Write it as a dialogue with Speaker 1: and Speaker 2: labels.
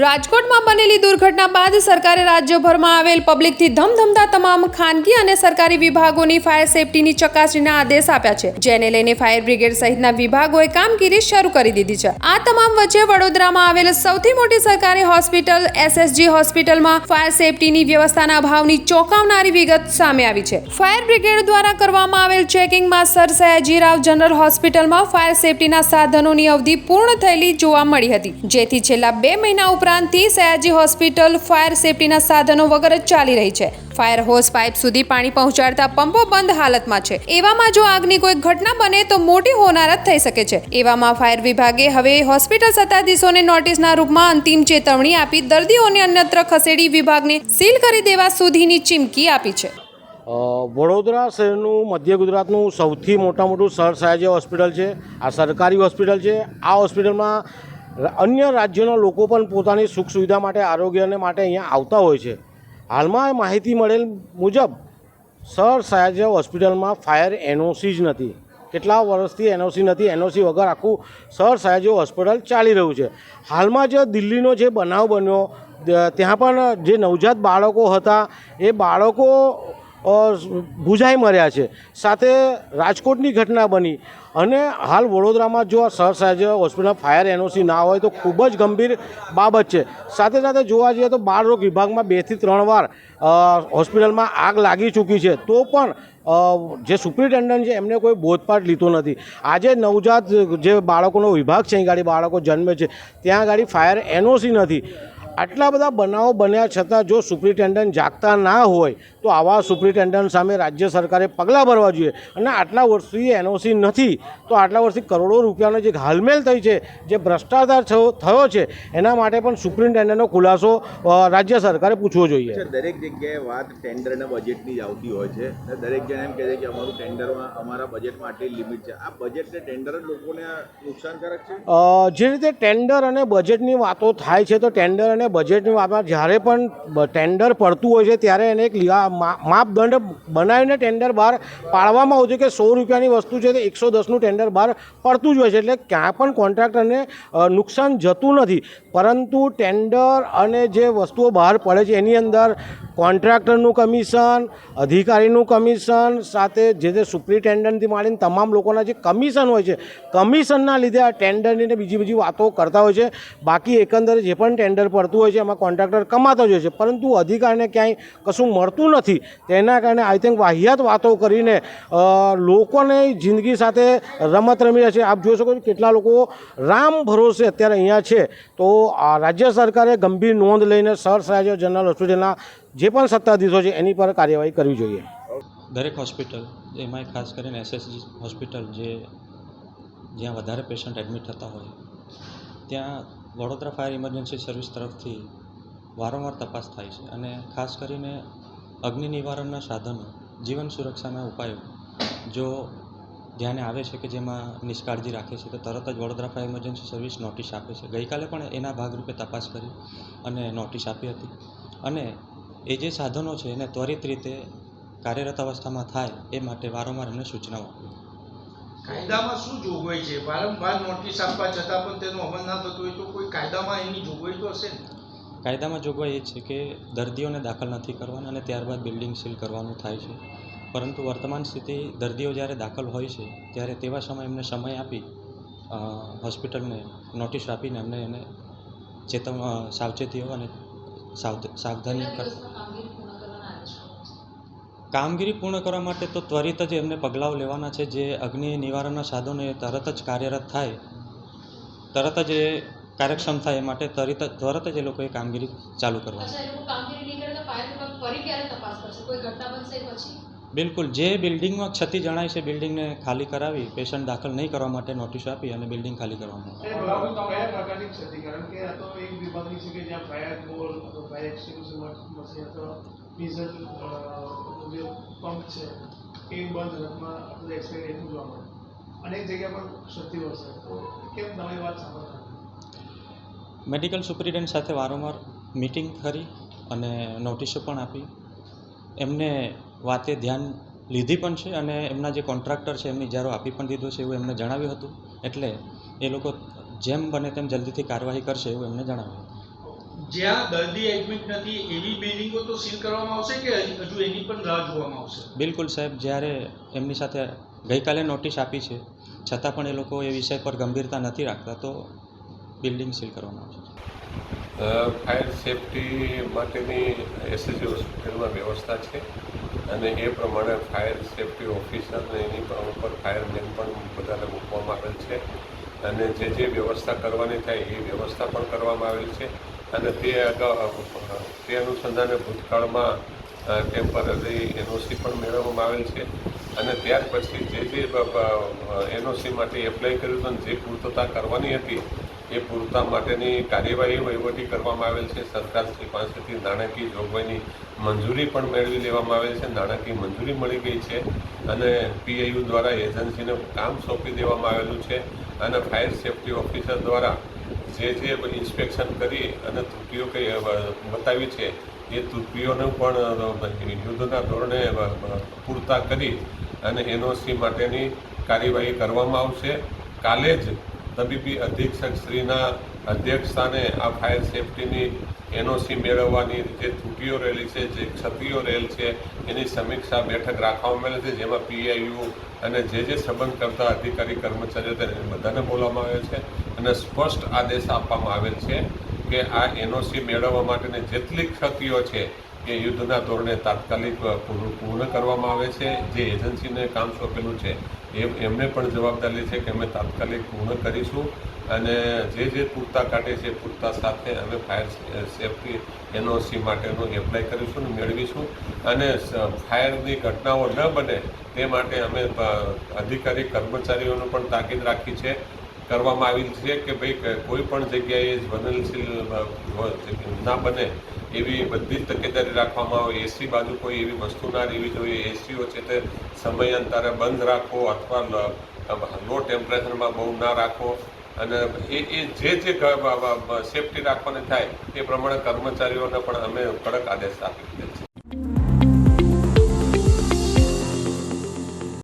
Speaker 1: રાજકોટમાં બનેલી દુર્ઘટના બાદ સરકારે રાજ્યભરમાં આવેલ પબ્લિકથી ધમધમતા તમામ ખાનગી અને સરકારી વિભાગોની ફાયર સેફટીની ચકાસણીના આદેશ આપ્યા છે, જેને લઈને ફાયર બ્રિગેડ સહિતના વિભાગોએ કામગીરી શરૂ કરી દીધી છે. આ તમામ વચ્ચે વડોદરામાં આવેલ સૌથી મોટી સરકારી હોસ્પિટલ, એસએસજી હોસ્પિટલમાં ફાયર સેફટીની વ્યવસ્થાના અભાવની ચોંકાવનારી વિગત સામે આવી છે. ફાયર બ્રિગેડ દ્વારા કરવામાં આવેલ ચેકિંગમાં sir Sayajirao general hospital fire સેફટીના સાધનોની અવધિ પૂર્ણ થયેલી જોવા મળી હતી, જેથી છેલ્લા બે મહિના ઉપરાંતથી સયાજી હોસ્પિટલ, ફાયર સેફટીના સાધનો વગર જ ચાલી રહી છે. ફાયર હોસ પાઇપ સુધી પાણી પહોંચાડતા પંપો બંધ હાલતમાં છે. એવામાં જો આગની કોઈ ઘટના બને તો મોટી હોનારત થઈ શકે છે. એવામાં ફાયર વિભાગે હવે હોસ્પિટલ સત્તાધીશોને નોટિસના રૂપમાં અંતિમ ચેતવણી આપી દર્દીઓને અન્યત્ર ખસેડી વિભાગને સીલ કરી દેવા સુધીની ચીમકી આપી છે.
Speaker 2: વડોદરા શહેરનું મધ્ય ગુજરાતનું સૌથી મોટા મોટું સર સયાજી હોસ્પિટલ છે. આ સરકારી હોસ્પિટલ છે. આ હોસ્પિટલમાં અન્ય રાજ્યોના લોકો પણ પોતાની સુખ સુવિધા માટે, આરોગ્યને માટે અહીંયા આવતા હોય છે. હાલમાં માહિતી મળેલ મુજબ, સર સયાજીરાવ હોસ્પિટલમાં ફાયર એનઓસી જ નથી. કેટલા વર્ષથી એનઓસી નથી, એનઓસી વગર આખું સર સયાજીરાવ હોસ્પિટલ ચાલી રહ્યું છે. હાલમાં જે દિલ્હીનો જે બનાવ બન્યો ત્યાં પણ જે નવજાત બાળકો હતા, એ બાળકો ભૂજાઈ મર્યા છે. સાથે રાજકોટની ઘટના બની. અને હાલ વડોદરામાં જો આ સર હોસ્પિટલમાં ફાયર એનઓસી ના હોય તો ખૂબ જ ગંભીર બાબત છે. સાથે સાથે જોવા જઈએ તો બાળ રોગ વિભાગમાં બેથી ત્રણ વાર હોસ્પિટલમાં આગ લાગી ચૂકી છે. તો પણ જે સુપ્રિન્ટેન્ડન્ટ છે એમને કોઈ બોધપાઠ લીધો નથી. આજે નવજાત જે બાળકોનો વિભાગ છે, અહીં ગાડી બાળકો જન્મે છે, ત્યાં ગાડી ફાયર એનઓસી નથી. આટલા બધા બનાવો બન્યા છતાં જો સુપ્રિન્ટેન્ડન્ટ જાગતા ના હોય તો આવા સુપ્રિન્ટેન્ડન્ટ સામે રાજ્ય સરકારે પગલાં ભરવા જોઈએ. અને આટલા વર્ષથી એનઓસી નથી તો આટલા વર્ષથી કરોડો રૂપિયાનો જે હાલમેલ થઈ છે જે ભ્રષ્ટાચાર થયો છે એના માટે પણ સુપ્રિન્ટેન્ડન્ટનો ખુલાસો રાજ્ય સરકારે પૂછવો જોઈએ.
Speaker 3: દરેક જગ્યાએ વાત ટેન્ડર અને બજેટની જ આવતી હોય છે. દરેક જણ એમ કહે છે કે અમારું ટેન્ડરમાં અમારા બજેટમાં આટલી લિમિટ છે. આ બજેટ ને ટેન્ડર લોકોને નુકસાનકારક છે?
Speaker 2: જે રીતે ટેન્ડર અને બજેટની વાતો થાય છે તો ટેન્ડર અને બજેટની વાતમાં જ્યારે પણ ટેન્ડર પડતું હોય છે, ત્યારે એને એક માપદંડ બનાવીને ટેન્ડર બહાર પાડવામાં આવતું કે સો રૂપિયાની વસ્તુ છે તો એકસો દસનું ટેન્ડર બહાર પડતું જ હોય છે. એટલે ક્યાં પણ કોન્ટ્રાક્ટરને નુકસાન જતું નથી. પરંતુ ટેન્ડર અને જે વસ્તુઓ બહાર પડે છે, એની અંદર કોન્ટ્રાક્ટરનું કમિશન, અધિકારીનું કમિશન, સાથે જે તે સુપ્રિન્ટેન્ડન્ટથી માંડીને તમામ લોકોના જે કમિશન હોય છે, કમિશનના લીધે આ ટેન્ડરની બીજી બીજી વાતો કરતા હોય છે. બાકી એકંદરે જે પણ ટેન્ડર પડતું હોય છે, એમાં કોન્ટ્રાક્ટર કમાતો જ હોય છે. પરંતુ અધિકારીને ક્યાંય કશું મળતું નથી. તેના કારણે આઈ થિંક વાહિયાત વાતો કરીને લોકોને જિંદગી સાથે રમત રમી રહ્યા છે. આપ જોઈ શકો છો કેટલા લોકો રામ ભરોસે અત્યારે અહીંયા છે. તો આ રાજ્ય સરકારે ગંભીર નોંધ લઈને સર સયાજી જનરલ હોસ્પિટલના જે પણ સત્તાધીશો છે, એની પર કાર્યવાહી કરવી જોઈએ.
Speaker 4: દરેક હોસ્પિટલ એમાં ખાસ કરીને એસએસજી હોસ્પિટલ જે જ્યાં વધારે પેશન્ટ એડમિટ થતા હોય, ત્યાં વડોદરા ફાયર ઇમરજન્સી સર્વિસ તરફથી વારંવાર તપાસ થાય છે અને ખાસ કરીને અગ્નિ નિવારણના સાધનો, જીવન સુરક્ષાના ઉપાયો, જો ધ્યાને આવે છે કે જેમાં નિષ્કાળજી રાખે છે, તો તરત જ Vadodara fire emergency service notice આપે છે. ગઈકાલે પણ એના ભાગરૂપે તપાસ કરી અને નોટિસ આપી હતી. અને એ જે સાધનો છે એને ત્વરિત રીતે કાર્યરત અવસ્થામાં થાય એ માટે વારંવાર એમને સૂચનાઓ આપી.
Speaker 5: કાયદામાં શું જોગવાઈ છે? વારંવાર નોટિસ આપવા છતાં પણ તેનો અમલ ના થતો હોય તો કોઈ કાયદામાં એની જોગવાઈ તો હશે ને?
Speaker 4: કાયદામાં જોગવાઈ એ છે કે દર્દીઓને દાખલ નથી કરવાના અને ત્યારબાદ બિલ્ડિંગ સીલ કરવાનું થાય છે. પરંતુ વર્તમાન સ્થિતિ દર્દીઓ જ્યારે દાખલ હોય છે ત્યારે તેવા સમય એમને સમય આપી હોસ્પિટલને નોટિસ આપીને એમને એને ચેતવ સાવચેતીઓ અને સાવધ સાવધાની કર કામગીરી પૂર્ણ કરવા માટે તો ત્વરિત જ એમને પગલાઓ લેવાના છે. જે અગ્નિ નિવારણના સાધનો એ તરત જ કાર્યરત થાય તરત જ એ કાર્યક્ષમ થાય એ માટે તરત જ તરત જ એ લોકોએ કામગીરી ચાલુ કરવાની
Speaker 6: અચ્છા એ લોકો કામગીરી નહીં કરે તો ફાયર વિભાગ ફરી ક્યારે તપાસ કરશે? કોઈ ઘટના બનશે પછી?
Speaker 4: બિલકુલ. જે બિલ્ડિંગમાં ક્ષતિ જણાય છે બિલ્ડિંગને ખાલી કરાવી પેશન્ટ દાખલ નહીં કરવા માટે નોટિસ આપી અને બિલ્ડિંગ ખાલી કરવાનું
Speaker 5: જે પંપ છે, એ બંધ રથમાં આપણે એક્સપાયર એટલું જોવા મળે. અનેક જગ્યા પર ક્ષતિ વર્ષે તો કેમ? તમે વાત સાંભળતા.
Speaker 4: મેડિકલ સુપ્રિન્ટેન્ડન્ટ સાથે વારંવાર મિટિંગ કરી અને નોટિસો પણ આપી. એમને વાતે ધ્યાન લીધી પણ છે અને એમના જે કોન્ટ્રાક્ટર છે, એમની ઇજારો આપી પણ દીધો છે એવું એમને જણાવ્યું હતું. એટલે એ લોકો જેમ બને તેમ જલ્દીથી કાર્યવાહી કરશે એવું એમને જણાવ્યું હતું.
Speaker 7: જ્યાં દર્દી એડમિટ નથી એવી બિલ્ડિંગો તો સીલ કરવામાં આવશે કે હજુ એની પણ રાહ જોવામાં આવશે?
Speaker 4: બિલકુલ સાહેબ જ્યારે એમની સાથે ગઈકાલે નોટિસ આપી છે છતાં પણ એ લોકો એ વિષય પર ગંભીરતા નથી રાખતા તો બિલ્ડિંગ સીલ કરવામાં આવશે.
Speaker 8: ફાયર સેફટી માટેની એસએસજી હોસ્પિટલમાં વ્યવસ્થા છે અને એ પ્રમાણે ફાયર સેફટી ઓફિસર અને એની પર ઉપર ફાયરમેન પણ બધાને મૂકવામાં આવેલ છે. અને જે જે વ્યવસ્થા કરવાની થાય એ વ્યવસ્થા પણ કરવામાં આવેલ છે. અને તે તે અનુસંધાને ભૂતકાળમાં ટેમ્પરરી એનઓસી પણ મેળવવામાં આવેલ છે. અને ત્યાર પછી જે જે એનઓસી માટે એપ્લાય કર્યું હતું જે પૂર્તતા કરવાની હતી, એ પૂરતા માટેની કાર્યવાહી વહીવટી કરવામાં આવેલ છે. સરકારશ્રી પાસેથી નાણાકીય જોગવાઈની મંજૂરી પણ મેળવી લેવામાં આવેલ છે. નાણાકીય મંજૂરી મળી ગઈ છે અને પીઆઈયુ દ્વારા એજન્સીને કામ સોંપી દેવામાં આવેલું છે અને ફાયર સેફટી ઓફિસર દ્વારા જે જે ઇન્સ્પેક્શન કરી અને ત્રુટીઓ કઈ બતાવી છે, એ ત્રુટીઓને પણ યુદ્ધના ધોરણે પૂરતા કરી અને એનઓસી માટેની કાર્યવાહી કરવામાં આવશે. કાલે જ તબીબી અધિક્ષક શ્રીના અધ્યક્ષસ્થાને આ ફાયર સેફટીની એનઓસી મેળવવાની જે ત્રુટીઓ રહેલી છે, જે ક્ષતિઓ રહેલ છે, એની સમીક્ષા બેઠક રાખવામાં આવેલી છે, જેમાં પીઆઈયુ અને જે જે સંબંધ કરતા અધિકારી, કર્મચારીઓ તેને બધાને બોલાવવામાં આવે છે અને સ્પષ્ટ આદેશ આપવામાં આવેલ છે કે આ એનઓસી મેળવવા માટેની જેટલી ક્ષતિઓ છે, એ યુદ્ધના ધોરણે તાત્કાલિક પૂર્ણ કરવામાં આવે છે. જે એજન્સીને કામ સોંપેલું છે એ એમને પણ જવાબદારી છે કે અમે તાત્કાલિક પૂર્ણ કરીશું અને જે જે પૂરતા કાઢે છે પૂરતા સાથે અમે ફાયર સેફટી એનઓસી માટેનું એપ્લાય કરીશું અને મેળવીશું. અને ફાયરની ઘટનાઓ ન બને તે માટે અમે અધિકારી કર્મચારીઓનું પણ તાકીદ રાખી છે કરવામાં આવી છે કે ભાઈ કોઈ પણ જગ્યાએ જ્વલનશીલ ના બને એવી બધી જ તકેદારી રાખવામાં આવે. એસી બાજુ કોઈ એવી વસ્તુ ના રહેવી જોઈએ. એસીઓ છે તે સમયાંતરે બંધ રાખો અથવા લો ટેમ્પરેચરમાં બહુ ના રાખો. અને એ એ જે જે સેફટી રાખવાની થાય એ પ્રમાણે કર્મચારીઓને પણ અમે કડક આદેશ આપી દીધેલ છે